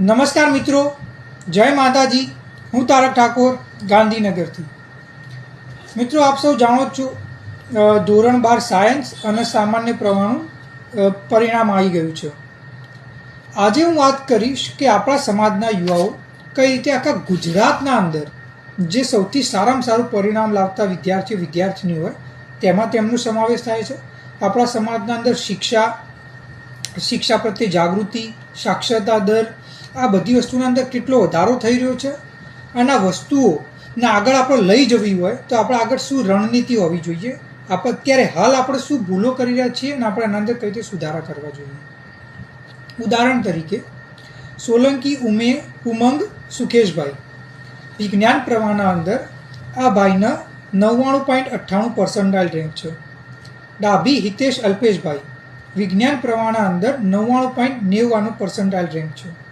નમસ્કાર મિત્રો. જય માતાજી. હું તારક ઠાકોર, ગાંધીનગરથી. મિત્રો, આપ સૌ જાણો જ છો ધોરણ બાર સાયન્સ અને સામાન્ય પ્રમાણનું પરિણામ આવી ગયું છે. આજે હું વાત કરીશ કે આપણા સમાજના યુવાઓ કઈ રીતે આખા ગુજરાતના અંદર, જે સૌથી સારામાં સારું પરિણામ લાવતા વિદ્યાર્થીઓ, વિદ્યાર્થીની હોય, તેમાં તેમનો સમાવેશ થાય છે. આપણા સમાજના અંદર શિક્ષા શિક્ષા પ્રત્યે જાગૃતિ, સાક્ષરતા દર આ બધી વસ્તુના અંદર કેટલો વધારો થઈ રહ્યો છે? અને આ વસ્તુઓને આગળ આપણે લઈ જવી હોય તો આપણે આગળ શું રણનીતિ હોવી જોઈએ? આપણે અત્યારે હાલ આપણે શું ભૂલો કરી રહ્યા છીએ અને આપણે એના અંદર કઈ રીતે સુધારા કરવા જોઈએ? ઉદાહરણ તરીકે, સોલંકી ઉમે ઉમંગ સુકેશભાઈ. વિજ્ઞાન પ્રવાહના અંદર આ ભાઈના નવ્વાણું પોઈન્ટ અઠ્ઠાણું પર્સન્ટાઇલ રેન્ક છે. ડાભી હિતેશ અલ્પેશભાઈ. વિજ્ઞાન પ્રવાહના અંદર નવ્વાણું પોઈન્ટ નેવ્વાણું પર્સન્ટાઇલ રેન્ક છે.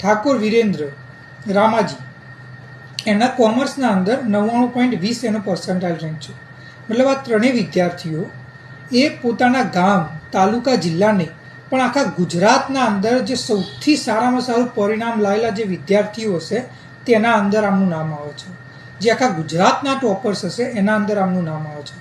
ઠાકોર વિરેન્દ્ર રામાજી. એના કોમર્સના અંદર નવ્વાણું પોઈન્ટ વીસ એનો પર્સન્ટાઇલ રેન્ક છે. મતલબ આ ત્રણેય વિદ્યાર્થીઓ એ પોતાના ગામ, તાલુકા, જિલ્લાને પણ આખા ગુજરાતના અંદર જે સૌથી સારામાં સારું પરિણામ લાવેલા જે વિદ્યાર્થીઓ હશે, તેના અંદર આમનું નામ આવે છે. જે આખા ગુજરાતના ટોપર્સ હશે, એના અંદર આમનું નામ આવે છે.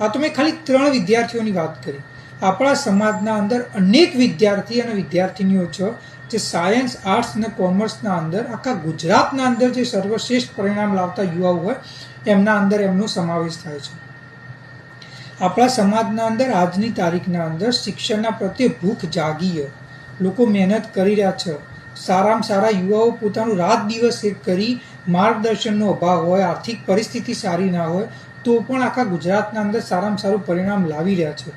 આ તો મેં ખાલી ત્રણ વિદ્યાર્થીઓની વાત કરી. આપણા સમાજના અંદર અનેક વિદ્યાર્થી અને વિદ્યાર્થીનીઓ છે જે સાયન્સ આર્ટ્સ અને કોમર્સના અંદર, આખા ગુજરાતના અંદર જે સર્વશ્રેષ્ઠ પરિણામ લાવતા યુવાઓ હોય, એમના અંદર એમનો સમાવેશ થાય છે. આપણા સમાજના અંદર, આજની તારીખના અંદર, શિક્ષણના પ્રત્યે ભૂખ જાગીએ, લોકો મહેનત કરી રહ્યા છે. સારામાં સારા યુવાઓ પોતાનું રાત દિવસ એક કરી, માર્ગદર્શનનો અભાવ હોય, આર્થિક પરિસ્થિતિ સારી ના હોય, તો પણ આખા ગુજરાતના અંદર સારામાં સારું પરિણામ લાવી રહ્યા છે.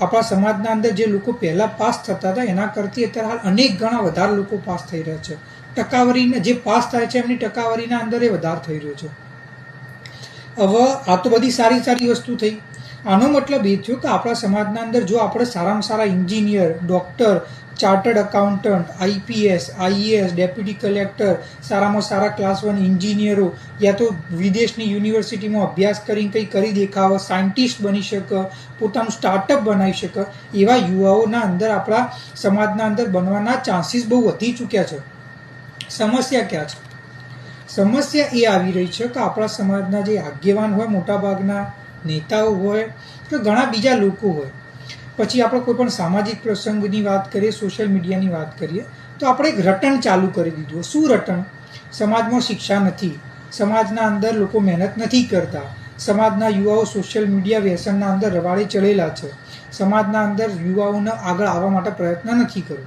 આપણા સમાજના અંદર જે લોકો પહેલાં પાસ થતા હતા, એના કરતી અત્યારે હાલ અનેક ગણા વધારે લોકો પાસ થઈ રહ્યા છે. ટકાવારીને જે પાસ થાય છે, એમની ટકાવારીના અંદર એ વધારે થઈ રહ્યો છે. હવે આ તો બધી સારી સારી વસ્તુ થઈ. આનો મતલબ એ થયો કે આપણા સમાજના અંદર જો આપણે સારામાં સારા engineer doctor chartered accountant IPS IAS deputy collector સારામાં સારા ક્લાસ વન એન્જિનિયરો યા તો વિદેશની યુનિવર્સિટીમાં અભ્યાસ કરીને કંઈ કરી દેખાવ સાયન્ટિસ્ટ બની શકે, પોતાનું સ્ટાર્ટઅપ બનાવી શકે, એવા યુવાઓના અંદર આપણા સમાજના અંદર બનવાના ચાન્સીસ બહુ વધી ચૂક્યા છે. સમસ્યા ક્યાં છે? સમસ્યા એ આવી રહી છે કે આપણા સમાજના જે આગેવાન હોય, મોટાભાગના નેતાઓ હોય, કે ઘણા બીજા લોકો હોય પછી આપણે કોઈ પણ સામાજિક પ્રસંગની વાત કરીએ સોશિયલ મીડિયાની વાત કરીએ, તો આપણે એક રટણ ચાલુ કરી દીધું. શું રટણ? સમાજમાં શિક્ષા નથી. સમાજના અંદર લોકો મહેનત નથી કરતા. સમાજના યુવાઓ સોશિયલ મીડિયા વ્યસનના અંદર રવાડે ચડેલા છે. સમાજના અંદર યુવાઓને આગળ આવવા માટે પ્રયત્ન નથી કર્યો